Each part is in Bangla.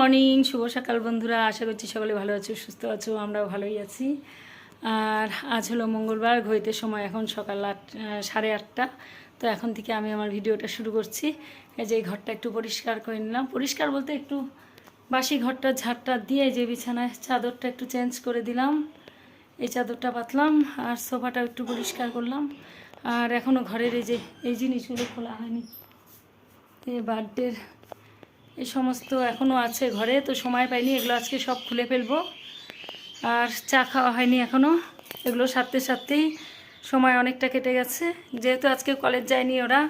মর্নিং, শুভ সকাল বন্ধুরা। আশা করছি সকলে ভালো আছো, সুস্থ আছো, আমরাও ভালোই আছি। আর আজ হলো মঙ্গলবার, ঘড়িতে সময় এখন সকাল আট সাড়ে আটটা। তো এখন থেকে আমি আমার ভিডিওটা শুরু করছি। এই যে ঘরটা একটু পরিষ্কার করে নিলাম। পরিষ্কার বলতে একটু বাসি ঘরটা, ঝাড়টা দিয়ে যে বিছানায় চাদরটা একটু চেঞ্জ করে দিলাম। এই চাদরটা পাতলাম আর সোফাটা একটু পরিষ্কার করলাম। আর এখনও ঘরের এই যে, এই জিনিসগুলো খোলা হয়নি। বার্থডের এই সমস্ত এখনও আছে ঘরে, তো সময় পাইনি, এগুলো আজকে সব খুলে ফেলব। আর চা খাওয়া হয়নি এখনও এগুলো সারতে সারতেই সময় অনেকটা কেটে গেছে। যেহেতু আজকে কলেজ যায়নি ওরা,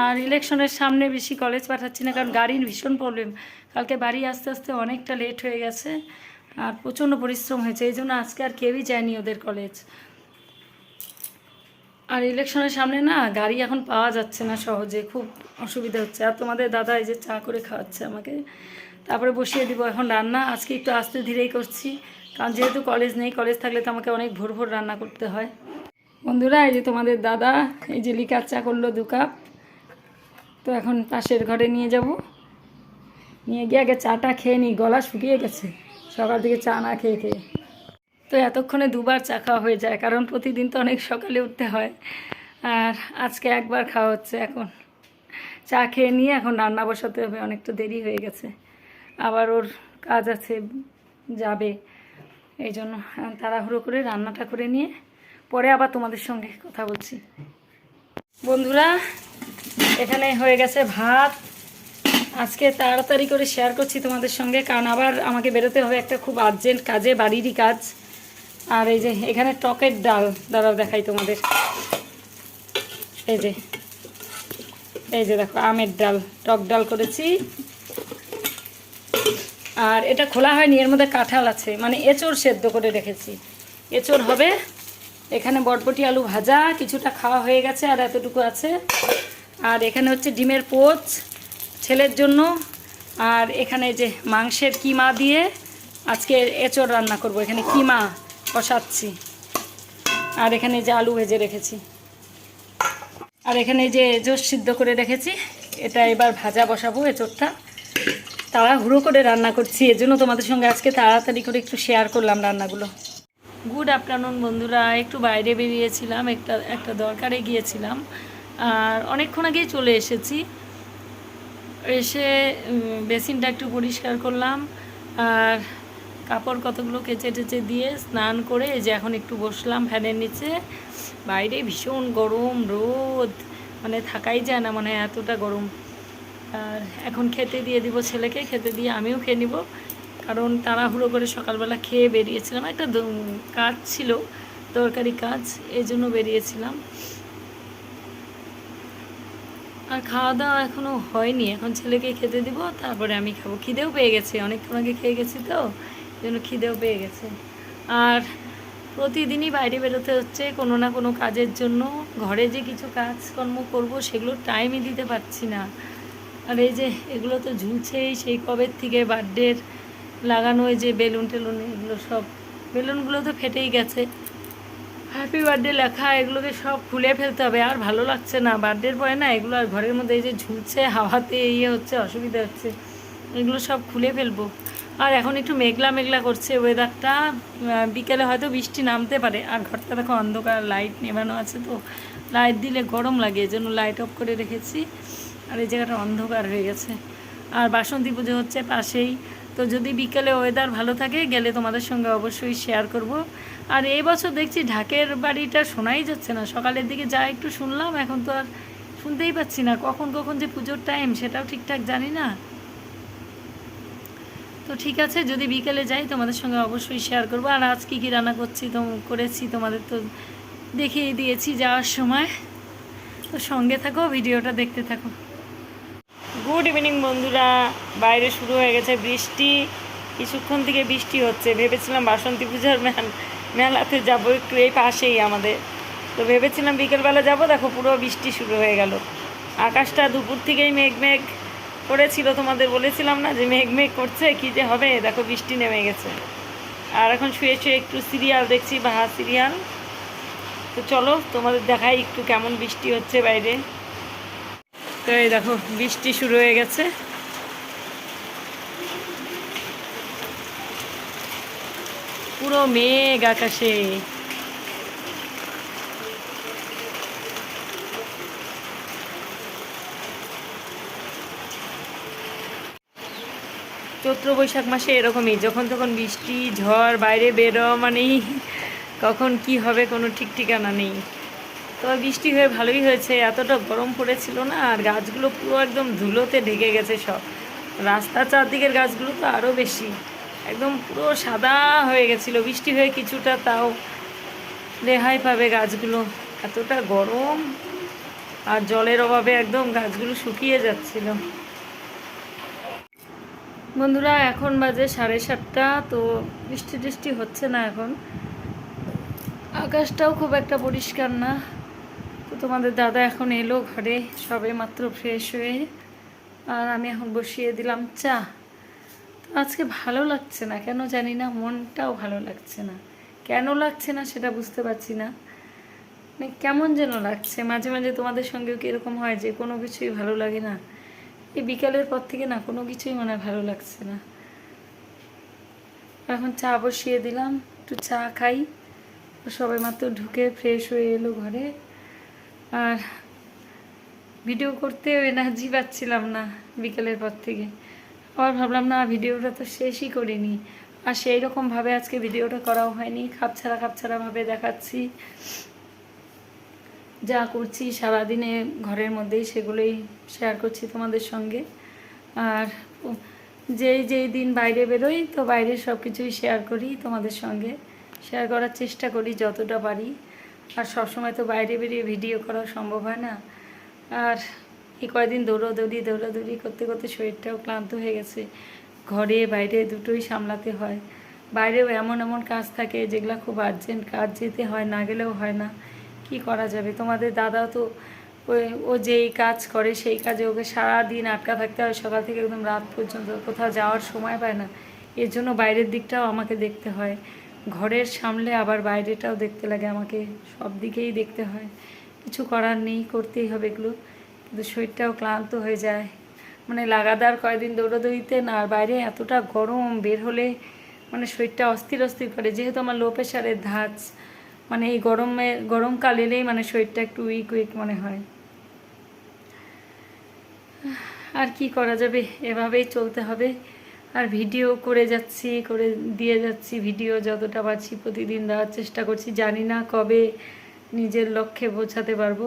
আর ইলেকশনের সামনে বেশি কলেজ পাঠাচ্ছি না, কারণ গাড়ির ভীষণ প্রবলেম কালকে বাড়ি আসতে আসতে অনেকটা লেট হয়ে গেছে, আর প্রচণ্ড পরিশ্রম হয়েছে, এই জন্য আজকে আর কেউই যায়নি ওদের কলেজ আর ইলেকশনের সামনে না, গাড়ি এখন পাওয়া যাচ্ছে না সহজে, খুব অসুবিধা হচ্ছে। আর তোমাদের দাদা এই যে চা করে খাওয়াচ্ছে আমাকে। তারপরে বসিয়ে দিব এখন রান্না। আজকে একটু আস্তে ধীরেই করছি। কারণ যেহেতু কলেজ নেই কলেজ থাকলে তো আমাকে অনেক ভোর ভোর রান্না করতে হয়। বন্ধুরা, এই যে তোমাদের দাদা, এই যে লিকার চা করল দু কাপ। তো এখন পাশের ঘরে নিয়ে যাব। নিয়ে গিয়ে আগে চাটা খেয়ে নিই। গলা শুকিয়ে গেছে। সকাল থেকে চা না খেয়ে খেয়ে। তো এতক্ষণে দুবার চা খাওয়া হয়ে যায়। কারণ প্রতিদিন তো অনেক সকালে উঠতে হয়। আর আজকে একবার খাওয়া হচ্ছে এখন। চা খেয়ে নিয়ে এখন রান্না বসাতে হবে, অনেকটা দেরি হয়ে গেছে। আবার ওর কাজ আছে, যাবে। এই জন্য তাড়াহুড়ো করে রান্নাটা করে নিয়ে পরে আবার তোমাদের সঙ্গে কথা বলছি। বন্ধুরা, এখানে হয়ে গেছে ভাত। আজকে তাড়াতাড়ি করে শেয়ার করছি তোমাদের সঙ্গে, কারণ আবার আমাকে বেরোতে হবে একটা খুব আর্জেন্ট কাজে, বাড়িরই কাজ। আর এই যে এখানে টকের ডাল, দাঁড়াও দেখাই তোমাদের। এই যে এই যে দেখো, আমের ডাল, টক ডাল করেছি। আর এটা খোলা হয়নি, এর মধ্যে কাঁঠাল আছে। মানে এঁচড় সেদ্ধ করে রেখেছি। এঁচড় হবে, এখানে বটবটি আলু ভাজা, কিছুটা খাওয়া হয়ে গেছে আর এতটুকু আছে। আর এখানে হচ্ছে ডিমের পোচ ছেলের জন্য। আর এখানে যে মাংসের কিমা দিয়ে আজকে এঁচড় রান্না করব। এখানে কিমা কষাচ্ছি আর এখানে যে আলু ভেজে রেখেছি। আর এখানে যে এঁচড় সিদ্ধ করে রেখেছি, এটা এবার ভাজা বসাবো এঁচড়টা তাড়াহুড়ো করে রান্না করছি এজন্য তোমাদের সঙ্গে আজকে তাড়াতাড়ি করে একটু শেয়ার করলাম রান্নাগুলো। গুড আফটারনুন বন্ধুরা, একটু বাইরে বেরিয়েছিলাম, একটা একটা দরকারে গিয়েছিলাম, আর অনেকক্ষণ আগেই চলে এসেছি। এসে বেসিনটা একটু পরিষ্কার করলাম, আর কাপড় কতগুলো কেচে টেচে দিয়ে স্নান করে এই যে এখন একটু বসলাম ফ্যানের নিচে বাইরে ভীষণ গরম রোদ মানে থাকাই যায় না মানে এতটা গরম। আর এখন খেতে দিয়ে দিব ছেলেকে, খেতে দিয়ে আমিও খেয়ে নিব। কারণ তাড়াহুড়ো করে সকালবেলা খেয়ে বেরিয়েছিলাম। একটা কাজ ছিল, দরকারি কাজ, এই জন্য বেরিয়েছিলাম। আর খাওয়া দাওয়া এখনও হয়নি। এখন ছেলেকে খেতে দিব, তারপরে আমি খাব। খিদেও পেয়ে গেছে, অনেকক্ষণ আগে খেয়ে গেছি তো, এই জন্য খিদেও পেয়ে গেছে। আর প্রতিদিনই বাইরে বেরোতে হচ্ছে, কোনো না কোনো কাজের জন্য। ঘরে যে কিছু কাজকর্ম করব, সেগুলো টাইমই দিতে পারছি না। আর এই যে, এগুলো তো ঝুলছেই, সেই কবের থেকে বার্থডের লাগানো এই যে বেলুন টেলুন, এগুলো সব, বেলুনগুলো তো ফেটেই গেছে। হ্যাপি বার্থডে লেখা, এগুলোকে সব খুলে ফেলতে হবে। আর ভালো লাগছে না বার্থডের পরে না, এগুলো আর ঘরের মধ্যে এই যে ঝুলছে, হাওয়াতে ইয়ে হচ্ছে, অসুবিধা হচ্ছে। এগুলো সব খুলে ফেলব। আর এখন একটু মেঘলা মেঘলা করছে ওয়েদারটা বিকেলে হয়তো বৃষ্টি নামতে পারে। আর ঘরটা দেখো অন্ধকার লাইট নেভানো আছে তো। লাইট দিলে গরম লাগে, এজন্য লাইট অফ করে রেখেছি। আর এই জায়গাটা অন্ধকার হয়ে গেছে। আর বাসন্তী পুজো হচ্ছে পাশেই। তো যদি বিকেলে ওয়েদার ভালো থাকে, গেলে তোমাদের সঙ্গে অবশ্যই শেয়ার করব। আর এই বছর দেখছি ঢাকের বাড়িটা শোনাই যাচ্ছে না। সকালের দিকে যা একটু শুনলাম, এখন তো আর শুনতেই পাচ্ছি না। কখন কখন যে পুজোর টাইম সেটাও ঠিকঠাক জানি না। তো ঠিক আছে, যদি বিকেলে যাই তোমাদের সঙ্গে অবশ্যই শেয়ার করব। আর আজ কী কী রান্না করছি তো, করেছি তোমাদের তো দেখিয়ে দিয়েছি যাওয়ার সময়। তো সঙ্গে থাকো, ভিডিওটা দেখতে থাকো। গুড ইভিনিং বন্ধুরা, বাইরে শুরু হয়ে গেছে বৃষ্টি। কিছুক্ষণ থেকে বৃষ্টি হচ্ছে, ভেবেছিলাম বাসন্তী পূজার মেল মেলাতে যাব একটু এই পাশেই আমাদের। তো ভেবেছিলাম বিকেলবেলা যাব, দেখো পুরো বৃষ্টি শুরু হয়ে গেল। আকাশটা দুপুর থেকেই মেঘ মেঘ করেছিল তোমাদের বলেছিলাম না যে মেঘ মেঘ করছে, কি যে হবে? দেখো বৃষ্টি নেমে গেছে। আর এখন শুয়ে শুয়ে একটু সিরিয়াল দেখছি, বাহা সিরিয়াল। তো চলো, তোমাদের দেখাই একটু কেমন বৃষ্টি হচ্ছে বাইরে। তো এই দেখো, বৃষ্টি শুরু হয়ে গেছে। পুরো মেঘ আকাশে। চৈত্র বৈশাখ মাসে এরকমই, যখন তখন বৃষ্টি, ঝড়, বাইরে বেরো মানেই কখন কি হবে কোনো ঠিক ঠিকানা নেই। তো বৃষ্টি হয়ে ভালোই হয়েছে, এতটা গরম পড়েছিল না, আর গাছগুলো পুরো একদম ধুলোতে ঢেকে গেছে সব। রাস্তার চারদিকের গাছগুলো তো আরও বেশি, একদম পুরো সাদা হয়ে গেছিল। বৃষ্টি হয়ে কিছুটা তাও রেহাই পাবে গাছগুলো, এতটা গরম, আর জলের অভাবে একদম গাছগুলো শুকিয়ে যাচ্ছিল। বন্ধুরা, এখন বাজে সাড়ে সাতটা, তো বৃষ্টি টিষ্টি হচ্ছে না এখন। আকাশটাও খুব একটা পরিষ্কার না। তো তোমাদের দাদা এখন এলো ঘরে, সবে মাত্র ফ্রেশ হয়ে। আর আমি এখন বসিয়ে দিলাম চা। তো আজকে ভালো লাগছে না, কেন জানি না, মনটাও ভালো লাগছে না। কেন লাগছে না সেটা বুঝতে পারছি না। মানে কেমন যেন লাগছে, মাঝে মাঝে তোমাদের সঙ্গেও কীরকম হয় যে কোনো কিছুই ভালো লাগে না? এই বিকালের পর থেকে না কোনো কিছুই মনে ভালো লাগছে না। এখন চা বসিয়ে দিলাম, একটু চা খাই। সবাই মাত্র ঢুকে ফ্রেশ হয়ে এলো ঘরে। আর ভিডিও করতে এনার্জি পাচ্ছিলাম না বিকেলের পর থেকে। আবার ভাবলাম, না ভিডিওটা তো শেষই করিনি। আর সেই রকমভাবে আজকে ভিডিওটা করাও হয়নি। খাপছাড়া খাপছাড়াভাবে দেখাচ্ছি। যা করছি সারাদিনে ঘরের মধ্যেই সেগুলোই শেয়ার করছি তোমাদের সঙ্গে। আর যেই যেই দিন বাইরে বেরোই, তো বাইরে সব কিছুই শেয়ার করি তোমাদের সঙ্গে। শেয়ার করার চেষ্টা করি যতটা পারি। আর সবসময় তো বাইরে বেরিয়ে ভিডিও করা সম্ভব হয় না। আর এই কয়দিন দৌড়োদৌড়ি, দৌড়াদৌড়ি করতে করতে শরীরটাও ক্লান্ত হয়ে গেছে। ঘরে, বাইরে দুটোই সামলাতে হয়। বাইরেও এমন এমন কাজ থাকে যেগুলো খুব আর্জেন্ট কাজ যেতে হয়, না গেলেও হয় না। কি করা যাবে? তোমাদের দাদা তো ও যেই কাজ করে সেই কাজে ওকে সারা দিন আটকা থাকতে হয়। সকাল থেকে একদম রাত পর্যন্ত কোথাও যাওয়ার সময় পায় না। এর জন্য বাইরের দিকটাও আমাকে দেখতে হয়। ঘরের সামলে আবার বাইরেটাও দেখতে লাগে আমাকে। সব দিকেই দেখতে হয়। কিছু করার নেই, করতেই হবে এগুলো। কিন্তু শরীরটাও ক্লান্ত হয়ে যায়। মানে লাগাতার কয়েকদিন দৌড়োদৌড়িতে না, আর বাইরে এতটা গরম বের হলে মানে শরীরটা অস্থির অস্থির করে। যেহেতু আমার লো প্রেশারের ধাঁচ মানে এই গরমে গরমকাল এলেই মানে শরীরটা একটু উইক উইক মনে হয়। আর কি করা যাবে? এভাবেই চলতে হবে। আর ভিডিও করে যাচ্ছি, করে দিয়ে যাচ্ছি ভিডিও যতটা পারছি প্রতিদিন দেওয়ার চেষ্টা করছি। জানি না কবে নিজের লক্ষ্যে পৌঁছাতে পারব।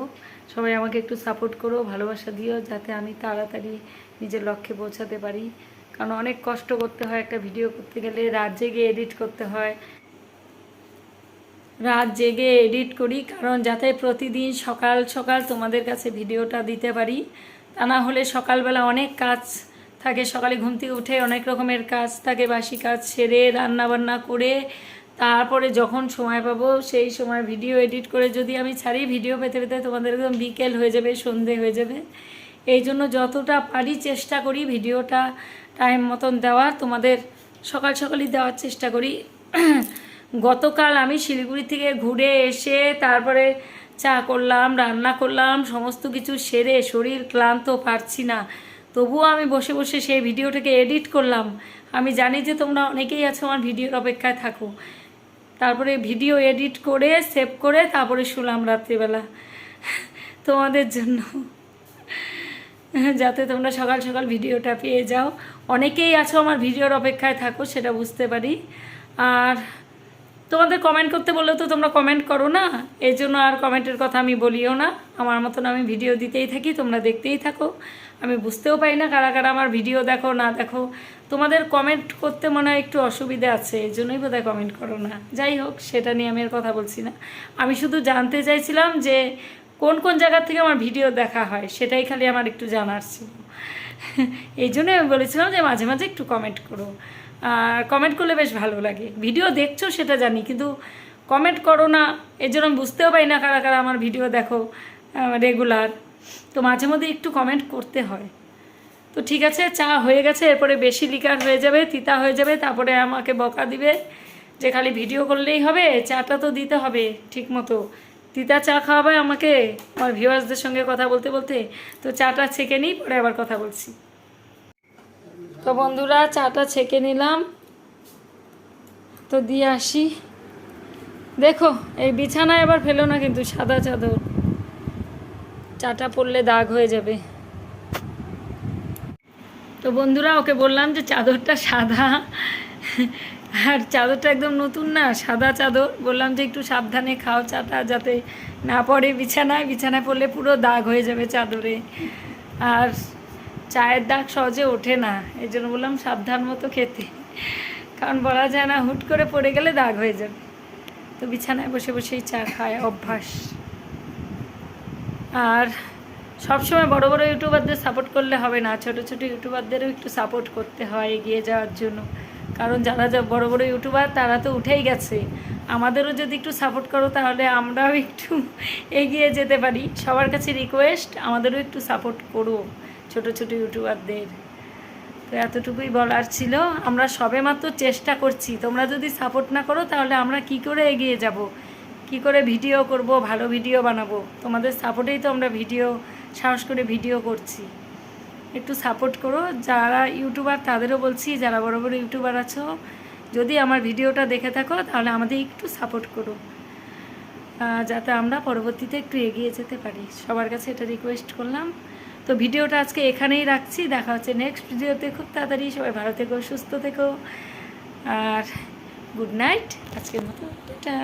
সবাই আমাকে একটু সাপোর্ট করো, ভালোবাসা দিও, যাতে আমি তাড়াতাড়ি নিজের লক্ষ্যে পৌঁছাতে পারি। কারণ অনেক কষ্ট করতে হয় একটা ভিডিও করতে গেলে, রাত জেগে এডিট করতে হয়। রাত জেগে এডিট করি, কারণ যাতে প্রতিদিন সকাল সকাল তোমাদের কাছে ভিডিওটা দিতে পারি। তা না হলে সকালবেলা অনেক কাজ থাকে, সকালে ঘুম থেকে উঠে অনেক রকমের কাজ থাকে, বাসি কাজ সেরে, রান্নাবান্না করে, তারপরে যখন সময় পাবো সেই সময় ভিডিও এডিট করে যদি আমি ছাড়ি, ভিডিও পেতে পেতে তোমাদের একদম বিকেল হয়ে যাবে, সন্ধে হয়ে যাবে। এই জন্য যতটা পারি চেষ্টা করি ভিডিওটা টাইম মতন দেওয়ার, তোমাদের সকাল সকালই দেওয়ার চেষ্টা করি। গতকাল আমি শিলিগুড়ি থেকে ঘুরে এসে তারপরে চা করলাম, রান্না করলাম, সমস্ত কিছু সেরে শরীর ক্লান্ত পারছি না। তবুও আমি বসে বসে সেই ভিডিওটাকে এডিট করলাম। আমি জানি যে তোমরা অনেকেই আছো আমার ভিডিওর অপেক্ষায় থাকো। তারপরে ভিডিও এডিট করে, সেভ করে তারপরে শুলাম রাত্রিবেলা তোমাদের জন্য। যাতে তোমরা সকাল সকাল ভিডিওটা পেয়ে যাও। অনেকেই আছো আমার ভিডিওর অপেক্ষায় থাকো, সেটা বুঝতে পারি। আর তোমাদের কমেন্ট করতে বললেও তো তোমরা কমেন্ট করো না। এই জন্য আর কমেন্টের কথা আমি বলিও না। আমার মতন আমি ভিডিও দিতেই থাকি, তোমরা দেখতেই থাকো। আমি বুঝতেও পারি না কারা কারা আমার ভিডিও দেখো, না দেখো। তোমাদের কমেন্ট করতে মনে হয় একটু অসুবিধা আছে এই জন্যই বোধহয় কমেন্ট করো না। যাই হোক, সেটা নিয়ে আমি আর কথা বলছি না। আমি শুধু জানতে চাইছিলাম যে, কোন কোন জায়গা থেকে আমার ভিডিও দেখা হয়, সেটাই খালি আমার একটু জানার ছিল। এই জন্য আমি বলেছিলাম যে, মাঝে মাঝে একটু কমেন্ট করো। কমেন্ট করলে বেশ ভালো লাগে। ভিডিও দেখছ সেটা জানি, কিন্তু কমেন্ট করো না, এর জন্য বুঝতেও পারি না কারা কারা আমার ভিডিও দেখো রেগুলার তো মাঝে মধ্যে একটু কমেন্ট করতে হয়। তো ঠিক আছে, চা হয়ে গেছে, এরপরে বেশি লিকার হয়ে যাবে, তিতা হয়ে যাবে, তারপরে আমাকে বকা দিবে যে খালি ভিডিও করলেই হবে, চাটা তো দিতে হবে ঠিক মতো তিতা চা খাওয়াবে আমাকে, আমার ভিউয়ার্সদের সঙ্গে কথা বলতে বলতে। তো চাটা ছেঁকে নিই, পরে আবার কথা বলছি। তো বন্ধুরা, চাটা ছেঁকে নিলাম। তো দিয়ে আসি। দেখো, এই বিছানায় এবার ফেলো না কিন্তু, সাদা চাদর। চাটা পড়লে দাগ হয়ে যাবে। তো বন্ধুরা, ওকে বললাম যে চাদরটা সাদা। আর চাদরটা একদম নতুন না, সাদা চাদর। বললাম যে একটু সাবধানে খাও চাটা, যাতে না পড়ে বিছানায়। বিছানায় পড়লে পুরো দাগ হয়ে যাবে চাদরে। আর চায়ের দাগ সহজে ওঠে না, এই জন্য বললাম সাবধান মতো খেতে। কারণ বলা যায় না, হুট করে পড়ে গেলে দাগ হয়ে যাবে। তো বিছানায় বসে বসেই চা খায়, অভ্যাস। আর সবসময় বড় বড় ইউটিউবারদের সাপোর্ট করলে হবে না, ছোট ছোট ইউটিউবারদেরও একটু সাপোর্ট করতে হয় এগিয়ে যাওয়ার জন্য। কারণ যারা যা বড় বড় ইউটিউবার, তারা তো উঠেই গেছে। আমাদেরও যদি একটু সাপোর্ট করো, তাহলে আমরাও একটু এগিয়ে যেতে পারি। সবার কাছে রিকোয়েস্ট আমাদেরও একটু সাপোর্ট করো। ছোট ছোট ইউটিউবারদের। তো এতটুকুই বলার ছিল। আমরা সবেমাত্র চেষ্টা করছি। তোমরা যদি সাপোর্ট না করো, তাহলে আমরা কি করে এগিয়ে যাব? কি করে ভিডিও করব? ভালো ভিডিও বানাবো? তোমাদের সাপোর্টেই তো আমরা ভিডিও, সাহস করে ভিডিও করছি। একটু সাপোর্ট করো। যারা ইউটিউবার, তাদেরও বলছি, যারা বড় বড় ইউটিউবার আছো, যদি আমার ভিডিওটা দেখে থাকো, তাহলে আমাদের একটু সাপোর্ট করো। যাতে আমরা পরবর্তীতে একটু এগিয়ে যেতে পারি। সবার কাছে এটা রিকোয়েস্ট করলাম। তো ভিডিওটা আজকে এখানেই রাখছি। দেখা হচ্ছে নেক্সট ভিডিওতে। খুব তাড়াতাড়ি সবাই ভালো থেকো, সুস্থ থেকো। আর গুড নাইট আজকের মতো, টাটা।